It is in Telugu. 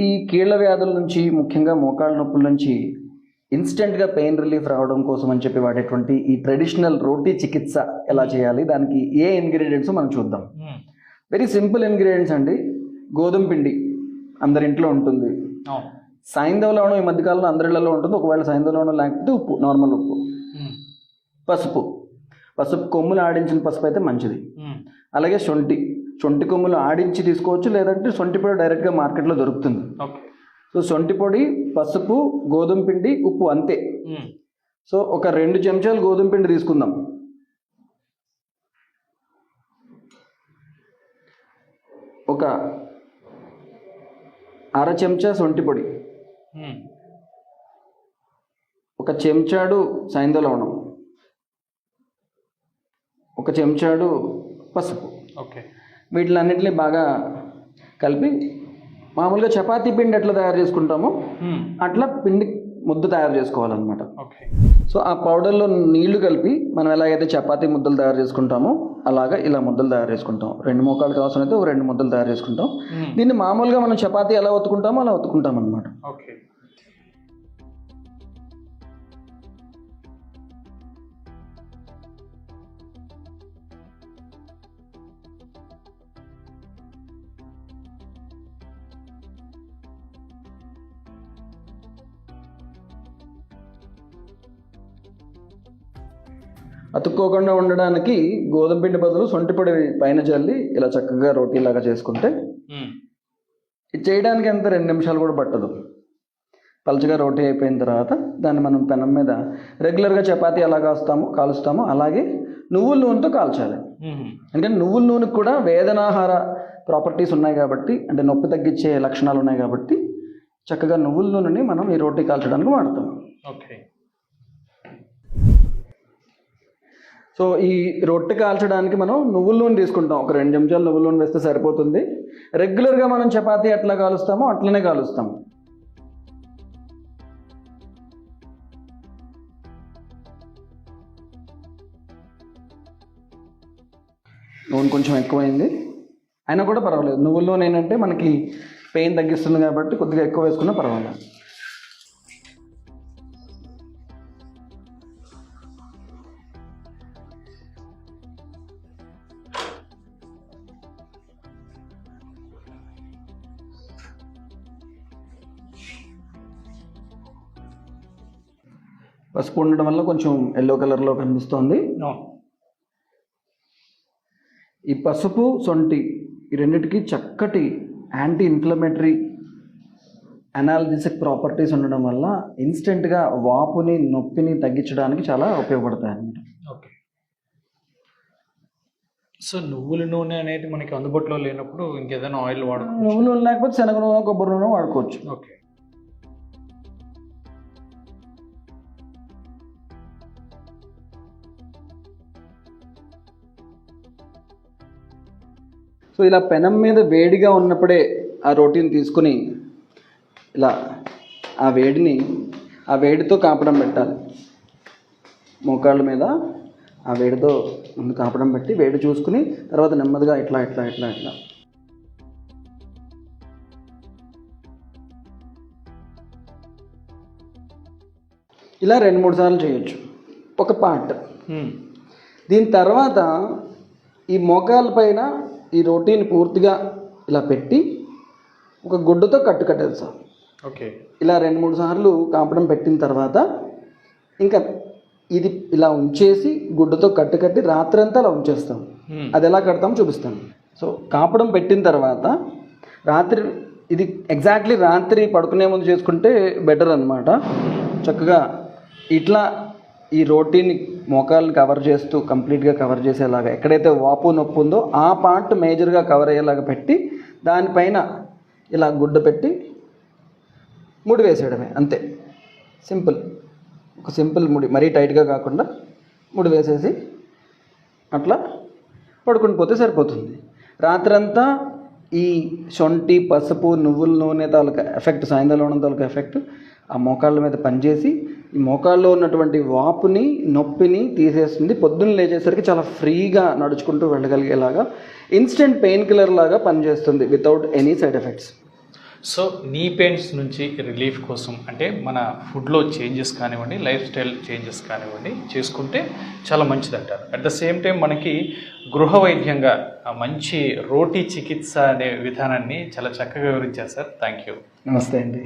ఈ కీళ్ళ వ్యాధుల నుంచి ముఖ్యంగా మోకాళ్ళ నొప్పుల నుంచి ఇన్స్టెంట్గా పెయిన్ రిలీఫ్ రావడం కోసం అని చెప్పి వాడేటువంటి ఈ ట్రెడిషనల్ రోటీ చికిత్స ఎలా చేయాలి దానికి ఏ ఇంగ్రీడియంట్స్ మనం చూద్దాం. వెరీ సింపుల్ ఇంగ్రీడియంట్స్ అండి. గోధుమ పిండి అందరి ఇంట్లో ఉంటుంది. సాయంధవ లవణం ఈ మధ్యకాలంలో అందరిళ్ళలో ఉంటుంది. ఒకవేళ సాయంధవ లవణం లేకపోతే ఉప్పు నార్మల్ ఉప్పు. పసుపు. పసుపు కొమ్ములు ఆడించిన పసుపు అయితే మంచిది. అలాగే శొంఠి. శొంఠి కొమ్ములు ఆడించి తీసుకోవచ్చు లేదంటే శొంఠి పొడి డైరెక్ట్గా మార్కెట్లో దొరుకుతుంది. సో శొంఠి పొడి పసుపు గోధుమ పిండి ఉప్పు అంతే. సో ఒక రెండు చెంచాలు గోధుమ పిండి తీసుకుందాం. ఒక అర చెంచా శొంఠి పొడి. ఒక చెంచాడు సాయంత్రం లవణం. ఒక చెంచాడు పసుపు. ఓకే. వీటిలన్నింటినీ బాగా కలిపి మామూలుగా చపాతీ పిండి ఎట్లా తయారు చేసుకుంటామో అట్లా పిండి ముద్ద తయారు చేసుకోవాలన్నమాట. ఓకే సో ఆ పౌడర్లో నీళ్ళు కలిపి మనం ఎలాగైతే చపాతీ ముద్దలు తయారు చేసుకుంటామో అలాగా ఇలా ముద్దలు తయారు చేసుకుంటాం. రెండు మోకాలు కావాల్సిన అయితే ఒక రెండు ముద్దలు తయారు చేసుకుంటాం. దీన్ని మామూలుగా మనం చపాతీ ఎలా ఒత్తుకుంటామో అలా ఒత్తుకుంటాం అనమాట అతుక్కోకుండా ఉండడానికి గోధుమ పిండి బదులు సొంటి పొడి పైన చల్లి ఇలా చక్కగా రోటీలాగా చేసుకుంటే ఇది చేయడానికి ఎంత? రెండు నిమిషాలు కూడా పట్టదు. పలుచగా రోటీ అయిపోయిన తర్వాత దాన్ని మనం పెనం మీద రెగ్యులర్గా చపాతీ ఎలా కాస్తామో కాలుస్తామో అలాగే నువ్వుల నూనెతో కాల్చాలి. ఎందుకంటే నువ్వుల నూనెకి కూడా వేదనాహార ప్రాపర్టీస్ ఉన్నాయి కాబట్టి అంటే నొప్పి తగ్గించే లక్షణాలు ఉన్నాయి కాబట్టి చక్కగా నువ్వుల నూనెని మనం ఈ రోటీ కాల్చడానికి వాడతాం. ఓకే. సో ఈ రొట్టె కాల్చడానికి మనం నువ్వుల నూనె తీసుకుంటాం. ఒక రెండు చెంచాలు నువ్వుల నూనె వేస్తే సరిపోతుంది. రెగ్యులర్గా మనం చపాతీ ఎట్లా కాలుస్తామో అట్లనే కాలుస్తాం. నూనె కొంచెం ఎక్కువైంది. అయినా కూడా పర్వాలేదు. నువ్వుల నూనె ఏంటంటే మనకి పెయిన్ తగ్గిస్తుంది కాబట్టి కొద్దిగా ఎక్కువ వేసుకున్నా పర్వాలేదు. పసుపు ఉండడం వల్ల కొంచెం ఎల్లో కలర్లో కనిపిస్తోంది. ఈ పసుపు సొంటి ఈ రెండిటికి చక్కటి యాంటీ ఇన్ఫ్లమేటరీ అనాలజిసిక్ ప్రాపర్టీస్ ఉండడం వల్ల ఇన్స్టెంట్గా వాపుని నొప్పిని తగ్గించడానికి చాలా ఉపయోగపడతాయి అన్నమాట. ఓకే. సో నువ్వుల నూనె అనేది మనకి అందుబాటులో లేనప్పుడు ఇంకేదైనా ఆయిల్ వాడుకోవచ్చు? నువ్వుల నూనె లేకపోతే శనగ నూనె కొబ్బరి నూనె వాడుకోవచ్చు. ఓకే. సో ఇలా పెనం మీద వేడిగా ఉన్నప్పుడే ఆ రోటీని తీసుకుని ఇలా ఆ వేడిని ఆ వేడితో కాపడం పెట్టాలి. మోకాళ్ళ మీద ఆ వేడితో ముందు కాపడం పెట్టి వేడి చూసుకుని తర్వాత నెమ్మదిగా ఇట్లా ఇట్లా ఇట్లా ఇట్లా. ఇలా రెండు మూడు సార్లు చేయొచ్చు. ఒక పార్ట్. దీని తర్వాత ఈ మోకాల పైన ఈ రోటీని పూర్తిగా ఇలా పెట్టి ఒక గుడ్డతో కట్టు కట్టేస్తాం ఓకే. ఇలా రెండు మూడు సార్లు కాపడం పెట్టిన తర్వాత ఇంకా ఇది ఇలా ఉంచేసి గుడ్డతో కట్టు కట్టి రాత్రంతా అలా ఉంచేస్తాం. అది ఎలా కడతాం చూపిస్తాను. సో కాపడం పెట్టిన తర్వాత రాత్రి ఇది ఎగ్జాక్ట్లీ రాత్రి పడుకునే ముందు చేసుకుంటే బెటర్ అనమాట చక్కగా ఇట్లా ఈ రోటీని మోకాలను కవర్ చేస్తూ కంప్లీట్గా కవర్ చేసేలాగా ఎక్కడైతే వాపు నొప్పి ఉందో ఆ పార్ట్ మేజర్గా కవర్ అయ్యేలాగా పెట్టి దానిపైన ఇలా గుడ్డ పెట్టి ముడి వేసేయడమే అంతే. సింపుల్ ఒక సింపుల్ ముడి మరీ టైట్గా కాకుండా ముడి వేసేసి అట్లా పడుకుని పోతే సరిపోతుంది. రాత్రంతా ఈ శొంఠి పసుపు నువ్వుల నూనె తాలూకా ఎఫెక్ట్ సాయంత్రం తాలూకా ఎఫెక్ట్ ఆ మోకాళ్ళ మీద పనిచేసి ఈ మోకాళ్ళలో ఉన్నటువంటి వాపుని నొప్పిని తీసేస్తుంది. పొద్దున్న లేచేసరికి చాలా ఫ్రీగా నడుచుకుంటూ వెళ్ళగలిగేలాగా ఇన్స్టెంట్ పెయిన్ కిల్లర్ లాగా పనిచేస్తుంది without any side effects so knee pains నుంచి రిలీఫ్ కోసం అంటే మన ఫుడ్లో చేంజెస్ కానివ్వండి లైఫ్ స్టైల్ చేంజెస్ కానివ్వండి చేసుకుంటే చాలా మంచిది అంటారు అట్ ద సేమ్ టైం మనకి గృహ వైద్యంగా మంచి రోటీ చికిత్స అనే విధానాన్ని చాలా చక్కగా వివరించారు సార్ థ్యాంక్ యూ నమస్తే అండి.